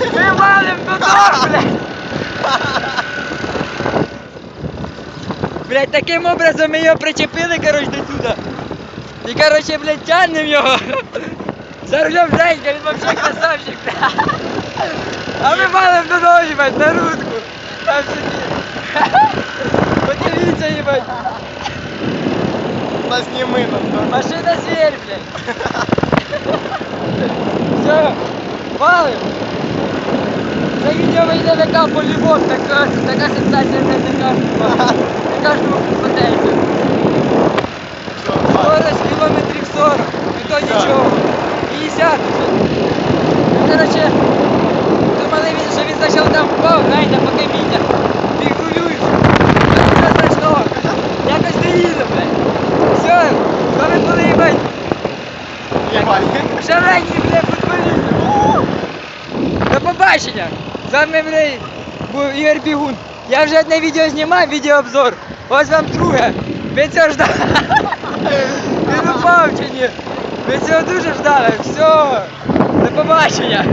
Ми валим додому, блядь! Блядь, таким образом ми його причепили, коротше, до сюди. І, коротше, блядь, тягнем його. За рулем Женька, він вообще красавчик. А ми валим додому, їбать, на рудку. Там собі. Подивіться, їбать. Назніми нам, да? Машина зверь, блядь. Все, валим. Це відео вийде така по-любому, така, така сенсація не така. Не кожному попадеться. Скорость кілометрів 40, і то нічого. 50 уже. Ну, короче, думали він, що він спочатку там впав, знаєте, по каміння. Пігулюють. Нічого страшного. Якось доїду, блядь. Все, вами були, їбать. Блядь, футболісти. До побачення. Вами, блядь, був Ігор Бігун. Я вже одне відео знімав, відеообзор. Ось вам друге. Ви цього ждали. Він упав чи ні? Ви цього дуже ждали. Все. До побачення.